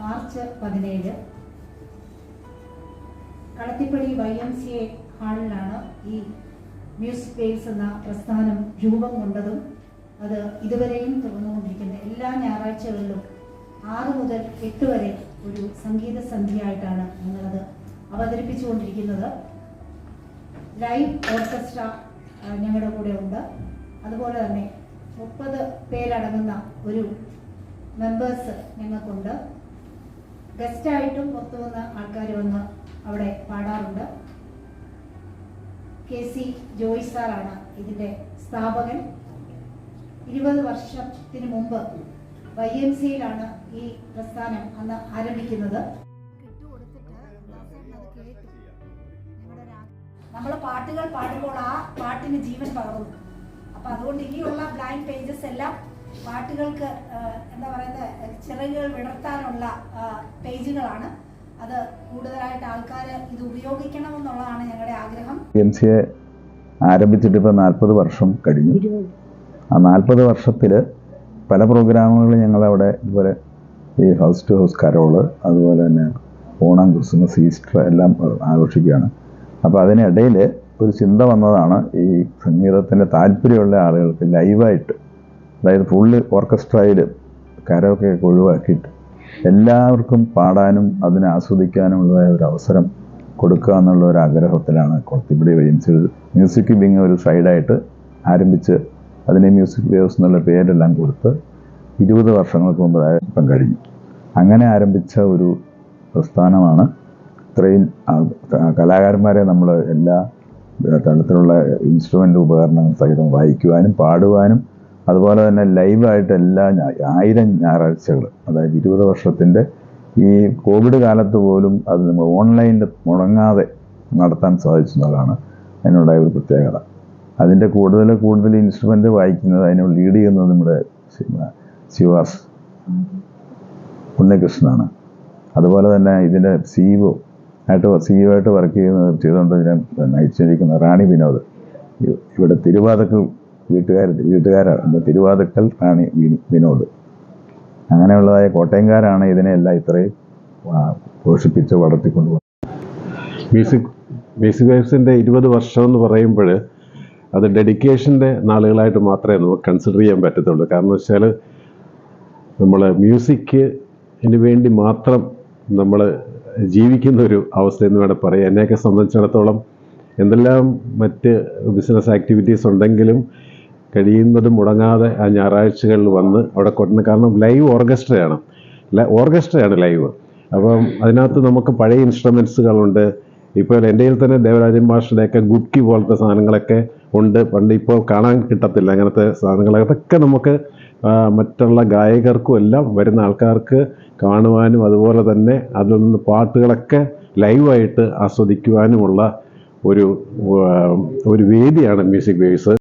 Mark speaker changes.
Speaker 1: March പതിനേഴ്. Kalathippady Y M C A ഹാളിലാണ് ഈ music waves എന്ന പ്രസ്ഥാനം രൂപം കൊണ്ടതും അത് ഇതുവരെയും തുറന്നുകൊണ്ടിരിക്കുന്ന എല്ലാ ഞായറാഴ്ചകളിലും ആറ് മുതൽ എട്ട് വരെ ഒരു സംഗീത സന്ധ്യയായിട്ടാണ് ഞങ്ങളത് അവതരിപ്പിച്ചുകൊണ്ടിരിക്കുന്നത്. ലൈവ് ഓർക്കസ്ട്ര ഞങ്ങളുടെ കൂടെ ഉണ്ട്. അതുപോലെ തന്നെ മുപ്പത് പേരടങ്ങുന്ന ഒരു മെമ്പേഴ്സ് ഞങ്ങൾക്കുണ്ട്. ഗസ്റ്റായിട്ടും പുറത്തു വന്ന ആൾക്കാർ വന്ന് അവിടെ പാടാറുണ്ട്. കെ സി ജോയ് സാറാണ് ഇതിന്റെ സ്ഥാപകൻ. ഇരുപത് വർഷത്തിന് മുമ്പ് വൈ എം സിയിലാണ് ഈ പ്രസ്ഥാനം അന്ന് ആരംഭിക്കുന്നത്. നമ്മൾ പാട്ടുകൾ പാടുമ്പോൾ ആ പാട്ടിന് ജീവൻ പകർന്നു. അപ്പൊ അതുകൊണ്ട് ഇനിയുള്ള ബ്ലൈൻഡ് പേജസ് എല്ലാം പാട്ടുകൾക്ക് എന്താ പറയുന്നത് ചിറകുകൾ വിടർത്താനുള്ള പേജുകളാണ്. അത് കൂടുതലായിട്ട് ആൾക്കാർ ഇത് ഉപയോഗിക്കണം എന്നുള്ളതാണ് ഞങ്ങളുടെ ആഗ്രഹം.
Speaker 2: എം സി എ ആരംഭിച്ചിട്ട് ഇപ്പോൾ നാൽപ്പത് വർഷം കഴിഞ്ഞു. ആ നാൽപ്പത് വർഷത്തിൽ പല പ്രോഗ്രാമുകളും ഞങ്ങളവിടെ ഇതുപോലെ ഈ ഹൗസ് ടു ഹൗസ് കരോൾ അതുപോലെ തന്നെ ഓണം ക്രിസ്മസ് ഈസ്റ്റർ എല്ലാം ആഘോഷിക്കുകയാണ്. അപ്പോൾ അതിനിടയിൽ ഒരു ചിന്ത വന്നതാണ് ഈ സംഗീതത്തിന്റെ താല്പര്യമുള്ള ആളുകൾക്ക് ലൈവായിട്ട് അതായത് ഫുള്ള് ഓർക്കസ്ട്രയിൽ കരോക്കെ ഒഴിവാക്കിയിട്ട് എല്ലാവർക്കും പാടാനും അതിനെ ആസ്വദിക്കാനുമുള്ളതായ ഒരു അവസരം കൊടുക്കുക എന്നുള്ള ഒരു ആഗ്രഹത്തിലാണ് കൊളത്തിപ്പിടി വേൻസിൽ മ്യൂസിക് വിങ് ഒരു സൈഡായിട്ട് ആരംഭിച്ച് അതിനെ മ്യൂസിക് വേവ്സ് എന്നുള്ള പേരെല്ലാം കൊടുത്ത് ഇരുപത് വർഷങ്ങൾക്ക് മുമ്പ് ഇപ്പം കഴിഞ്ഞു. അങ്ങനെ ആരംഭിച്ച ഒരു പ്രസ്ഥാനമാണ് ഇത്രയും കലാകാരന്മാരെ നമ്മൾ എല്ലാ തരത്തിലുള്ള ഇൻസ്ട്രുമെന്റ് ഉപകരണങ്ങൾ സഹിതം വായിക്കുവാനും പാടുവാനും അതുപോലെ തന്നെ ലൈവായിട്ട് എല്ലാ ആയിരം ഞായറാഴ്ചകൾ അതായത് ഇരുപത് വർഷത്തിന്റെ ഈ കോവിഡ് കാലത്ത് പോലും അത് നമ്മൾ ഓൺലൈനിൽ മുടങ്ങാതെ നടത്താൻ സാധിച്ചതാണ് അതിനുണ്ടായ ഒരു പ്രത്യേകത. അതിന്റെ കൂടുതൽ കൂടുതൽ ഇൻസ്ട്രുമെന്റ് വായിക്കുന്നത് അതിനെ ലീഡ് ചെയ്യുന്നത് നമ്മുടെ ശിവ- ശിവാസ് ഉണ്ണികൃഷ്ണനാണ്. അതുപോലെ തന്നെ ഇതിന്റെ സിഇഒ ആയിട്ട് സിഇഒ ആയിട്ട് വർക്ക് ചെയ്യുന്ന ചെയ്തുകൊണ്ട് ഇതിനെ നയിച്ചിരിക്കുന്ന റാണി വിനോദ്. ഇവിടെ തിരുവാതക്കൽ വീട്ടുകാർ വീട്ടുകാരാണ്. തിരുവാതുക്കൽ റാണി വിനി- വിനോദ്. അങ്ങനെയുള്ളതായ കോട്ടയംകാരാണ് ഇതിനെല്ലാം ഇത്രയും പോഷിപ്പിച്ച് വളർത്തിക്കൊണ്ടു
Speaker 3: മ്യൂസിക് മ്യൂസിക് വേവ്സിന്റെ ഇരുപത് വർഷം എന്ന് പറയുമ്പോൾ അത് ഡെഡിക്കേഷന്റെ നാളുകളായിട്ട് മാത്രമേ നമുക്ക് കൺസിഡർ ചെയ്യാൻ പറ്റത്തുള്ളൂ. കാരണം വെച്ചാൽ നമ്മൾ മ്യൂസിക്കിന് വേണ്ടി മാത്രം നമ്മൾ ജീവിക്കുന്ന ഒരു അവസ്ഥ എന്ന് വേണം പറയാം എന്നെയൊക്കെ സംബന്ധിച്ചിടത്തോളം എന്തെല്ലാം മറ്റ് ബിസിനസ് ആക്ടിവിറ്റീസ് ഉണ്ടെങ്കിലും കഴിയുന്നതും മുടങ്ങാതെ ആ ഞായറാഴ്ചകളിൽ വന്ന് അവിടെ കൊണ്ടുവന്ന് കാരണം ലൈവ് ഓർക്കസ്ട്രയാണ് ഓർക്കസ്ട്രയാണ് ലൈവ് അപ്പം അതിനകത്ത് നമുക്ക് പഴയ ഇൻസ്ട്രുമെൻസുകളുണ്ട് ഇപ്പോൾ എന്റെ കയ്യിൽ തന്നെ ദേവരാജൻ മാഷിന്റെയൊക്കെ ഗുഡ്കി പോലത്തെ സാധനങ്ങളൊക്കെ ഉണ്ട്. പണ്ട് ഇപ്പോൾ കാണാൻ കിട്ടത്തില്ല. അങ്ങനത്തെ സാധനങ്ങൾ അതൊക്കെ നമുക്ക് മറ്റുള്ള ഗായകർക്കും എല്ലാം വരുന്ന ആൾക്കാർക്ക് കാണുവാനും അതുപോലെ തന്നെ അതിൽ നിന്ന് പാട്ടുകളൊക്കെ ലൈവായിട്ട് ആസ്വദിക്കുവാനുമുള്ള ഒരു ഒരു വേദിയാണ് മ്യൂസിക് വേവ്സ്.